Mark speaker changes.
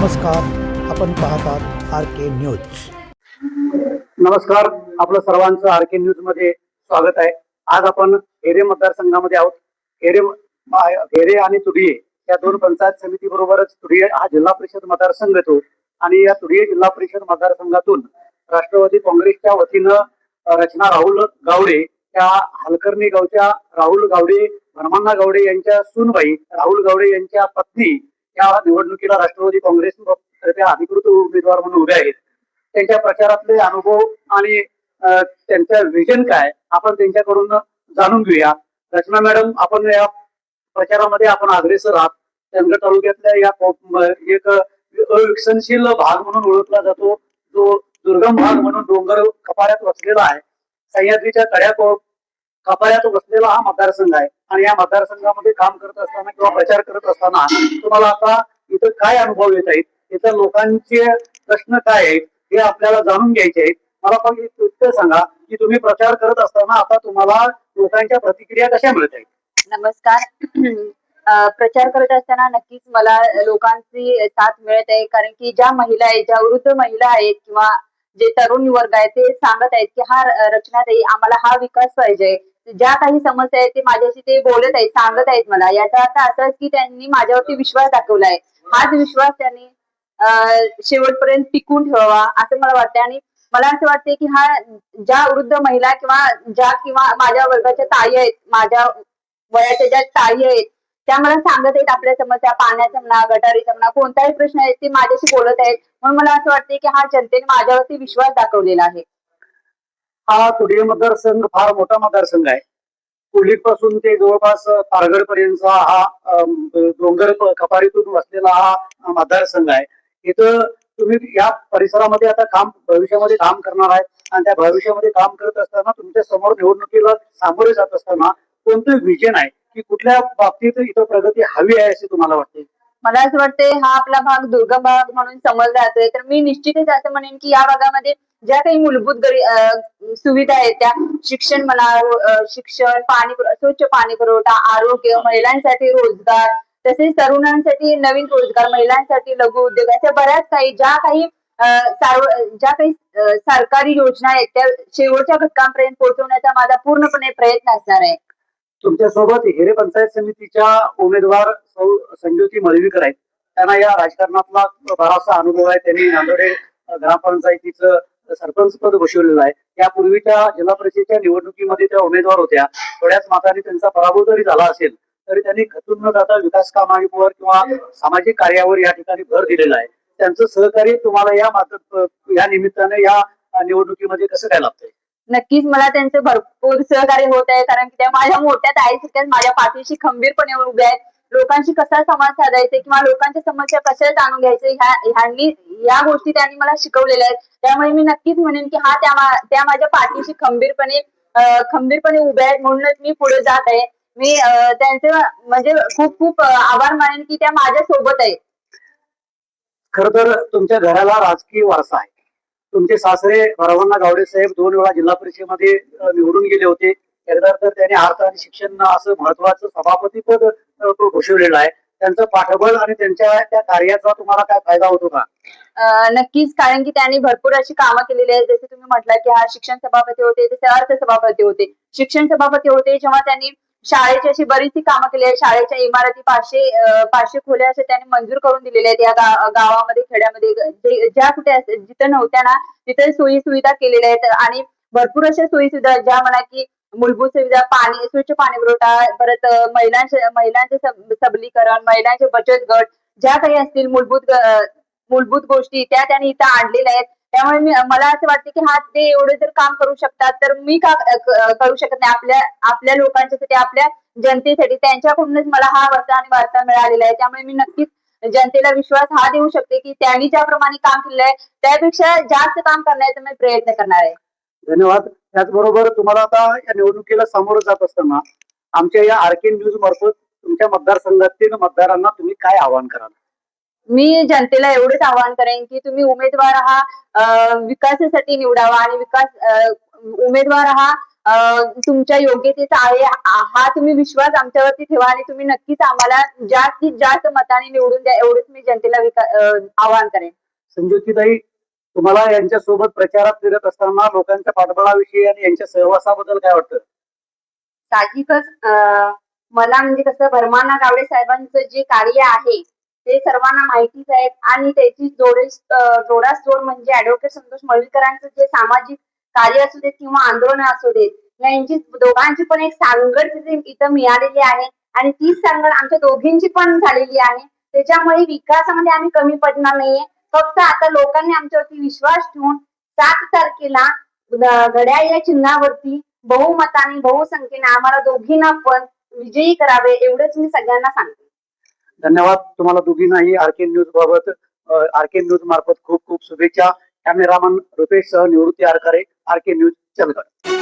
Speaker 1: नमस्कार आपण पाहतात आर के न्यूज
Speaker 2: नमस्कार आपलं सर्वांचं आर के न्यूजमध्ये स्वागत आहे. आज आपण हेरे मतदारसंघामध्ये आहोत. हेरे हेरे आणि तुडिये या दोन पंचायत समिती बरोबरच तुडिये हा जिल्हा परिषद मतदारसंघ येतो. आणि या तुडिये जिल्हा परिषद मतदारसंघातून राष्ट्रवादी काँग्रेसच्या वतीनं रचना राहुल गावडे त्या हलकर्णी गावच्या राहुल गावडे भरमान्ना गावडे यांच्या सूनबाई राहुल गावडे यांच्या पत्नी या निवडणुकीला राष्ट्रवादी काँग्रेस अधिकृत उमेदवार म्हणून उभे आहेत. त्यांच्या प्रचारातले अनुभव आणि त्यांचं विजन काय आपण त्यांच्याकडून जाणून घेऊया. रचना मॅडम आपण या प्रचारामध्ये आपण अग्रेसर आहात. चंद्र तालुक्यातल्या या एक अविकसनशील भाग म्हणून ओळखला जातो. जो दुर्गम भाग म्हणून डोंगर कपाऱ्यात वसलेला आहे. सह्याद्रीच्या कड्या कापाऱ्यात वसलेला हा मतदारसंघ आहे. आणि या मतदारसंघामध्ये काम करत असताना किंवा प्रचार करत असताना तुम्हाला आता इथं काय अनुभव येत आहेत? इथं लोकांचे प्रश्न काय आहेत? हे आपल्याला जाणून घ्यायचे आहेत. मला पण एक इतकं सांगा की तुम्ही प्रचार करत असताना आता तुम्हाला लोकांच्या प्रतिक्रिया कशा मिळत आहेत?
Speaker 3: नमस्कार. प्रचार करत असताना नक्कीच मला लोकांची साथ मिळत आहे. कारण की ज्या महिला आहेत ज्या वृद्ध महिला आहेत किंवा जे तरुण वर्ग आहे ते सांगत आहेत की हा रचना आम्हाला हा विकास पाहिजे. ज्या काही समस्या आहेत ते माझ्याशी ते बोलत आहेत सांगत आहेत मला. याचा अर्थ असाच की त्यांनी माझ्यावरती विश्वास दाखवलाय हाच विश्वास त्यांनी शेवटपर्यंत टिकून ठेवावा असं मला वाटतं आणि मला असं वाटतं की हा ज्या वृद्ध महिला किंवा ज्या किंवा माझ्या वर्गाच्या ताई आहेत माझ्या वयाच्या ज्या ताई आहेत त्या मला सांगत आहेत आपल्या समस्या पाण्याचा म्हणा गटारीचा म्हणा कोणताही प्रश्न आहे ते माझ्याशी बोलत आहेत. म्हणून मला असं वाटतं की हा जनतेने माझ्यावरती विश्वास दाखवलेला आहे.
Speaker 2: हा तुडिये मतदारसंघ फार मोठा मतदारसंघ आहे. कुडलीत पासून ते जवळपास पारगड पर्यंतचा हा डोंगर कपारीतून वसलेला हा मतदारसंघ आहे. इथं तुम्ही या परिसरामध्ये आता काम भविष्यामध्ये काम करणार आहे. आणि त्या भविष्यामध्ये काम करत असताना तुमच्यासमोर निवडणुकीला सामोरे जात असताना कोणतं विजन आहे? की कुठल्या बाबतीत इथं प्रगती हवी आहे असे तुम्हाला वाटते
Speaker 3: मला असं वाटते हा आपला भाग दुर्गम भाग म्हणून समजला जातोय. तर मी निश्चितच असं म्हणेन की या भागामध्ये ज्या काही मूलभूत सुविधा आहेत त्या शिक्षण म्हणा शिक्षण पाणी स्वच्छ पाणी पुरवठा आरोग्य महिलांसाठी रोजगार तसेच तरुणांसाठी नवीन रोजगार महिलांसाठी लघु उद्योग अशा बऱ्याच काही ज्या काही ज्या काही सरकारी योजना आहेत त्या शेवटच्या घटकांपर्यंत पोहोचवण्याचा माझा पूर्णपणे प्रयत्न असणार आहे.
Speaker 2: तुमच्यासोबत हिरे पंचायत समितीच्या उमेदवार संज्योती मळवीकर आहेत. त्यांना या राजकारणातला बराचसा अनुभव आहे. त्यांनी नांदोडे ग्रामपंचायतीचं सरपंच पद भूषवलेलं आहे. त्यापूर्वीच्या जिल्हा परिषदेच्या निवडणुकीमध्ये त्या उमेदवार होत्या. थोड्याच मातांनी त्यांचा पराभव जरी झाला असेल तरी त्यांनी खचून न जाता विकास कामांवर किंवा सामाजिक कार्यावर या ठिकाणी भर दिलेला आहे. त्यांचं सहकार्य तुम्हाला या मात- या निमित्ताने या निवडणुकीमध्ये कसं काय लागतंय
Speaker 3: नक्कीच मला त्यांचं भरपूर सहकार्य होत आहे कारण की त्या माझ्या मोठ्या ताईसारख्याच माझ्या पाठीशी खंबीरपणे उभ्या आहेत. लोकांशी कसा संवाद साधायचा किंवा लोकांच्या समस्या कशा जाणून घ्यायचे ह्या ह्यांनी या गोष्टी त्यांनी मला शिकवलेल्या आहेत. त्यामुळे मी नक्कीच म्हणेन की हा त्या त्या माझ्या पाठीशी खंबीरपणे खंबीरपणे उभ्या आहेत म्हणूनच मी पुढे जात आहे. मी त्यांचे म्हणजे खूप खूप आभार मानेन की त्या माझ्या सोबत आहेत.
Speaker 2: खर तर तुमच्या घराला राजकीय वारसा आहे. तुमचे सासरे भरवण्णा गावडे साहेब दोन वेळा जिल्हा परिषदेमध्ये निवडून गेले होते. एकदा तर त्यांनी अर्थ आणि शिक्षण असं महत्वाचं सभापती पद भूषवलेलं आहे. त्यांचं पाठबळ आणि त्यांच्या त्या कार्याचा तुम्हाला काय फायदा होतो का?
Speaker 3: नक्कीच कारण की त्यांनी भरपूर अशी कामं केलेली आहेत. जसे तुम्ही म्हटलं की हा शिक्षण सभापती होते जसे अर्थ सभापती होते. शिक्षण सभापती होते जेव्हा त्यांनी शाळेची अशी बरीचशी कामं केली आहेत. शाळेच्या इमारती पाचशे पाचशे खोल्या असे त्यांनी मंजूर करून दिलेले आहेत. या गा- गावामध्ये खेड्यामध्ये ज्या कुठे जिथं नव्हत्या ना तिथे सोयी सुविधा केलेल्या आहेत. आणि भरपूर अशा सोयी सुविधा ज्या म्हणा की मूलभूत सुविधा पाणी स्वच्छ पाणी पुरवठा परत महिलांचे महिलांचे सब- सबलीकरण महिलांचे बचत गट ज्या काही असतील मूलभूत ग- मूलभूत गोष्टी त्या त्यांनी इथं आणलेल्या आहेत. त्यामुळे मी मला असं वाटतं की हा ते एवढे जर काम करू शकतात तर मी का क- करू शकत नाही. आपल्या आपल्या लोकांच्यासाठी आपल्या जनतेसाठी त्यांच्याकडूनच मला हा वार्ता आणि वार्ता मिळालेला आहे. त्यामुळे मी नक्कीच जनतेला विश्वास हा देऊ शकते की त्यांनी ज्याप्रमाणे काम केलंय त्यापेक्षा जास्त काम करण्याचा मी प्रयत्न करणार आहे.
Speaker 2: धन्यवाद. त्याचबरोबर तुम्हाला आता या निवडणुकीला सामोरं जात असताना आमच्या या आरके न्यूज मार्फत तुमच्या मतदारसंघातील मतदारांना तुम्ही काय आवाहन कराल?
Speaker 3: मी जनतेला एवढंच आवाहन करेन की तुम्ही उमेदवार हा विकासासाठी निवडावा आणि विकास उमेदवार हा तुमच्या योग्यतेचा आहे हा तुम्ही विश्वास आमच्यावरती ठेवा आणि तुम्ही नक्कीच आम्हाला जास्तीत जास्त मताने निवडून द्या एवढंच मी जनतेला आवाहन करेन.
Speaker 2: संजुतीताई तुम्हाला यांच्या सोबत प्रचारात फिरत असताना लोकांच्या पाठबळाविषयी आणि यांच्या सहवासाबद्दल काय वाटतं?
Speaker 3: साहजिकच अं, मला म्हणजे कसं भरमाना गावडे साहेबांचं जे कार्य आहे ते सर्वांना माहितीच आहे आणि त्याची जोडे जोडास जोड म्हणजे ऍडव्होकेट संतोष मळवीकरांचं जे सामाजिक कार्य असू देत किंवा आंदोलन असू देत यांची दोघांची पण एक सांगड तिथे इथं मिळालेली आहे आणि तीच सांगड आमच्या दोघींची पण झालेली आहे. त्याच्यामुळे विकासामध्ये आम्ही कमी पडणार नाहीये. फक्त आता लोकांनी आमच्यावरती विश्वास ठेवून सात तारखेला घड्याळ या चिन्हावरती बहुमताने बहुसंख्येने आम्हाला दोघींना पण विजयी करावे एवढंच मी सगळ्यांना सांगते.
Speaker 2: धन्यवाद. तुम्हाला दोघींनाही आरके न्यूज बाबत आरके न्यूज मार्फत खूप खूप शुभेच्छा. कॅमेरामन रुपेश सह निवृत्ती आरकारे आरके न्यूज चंदगड.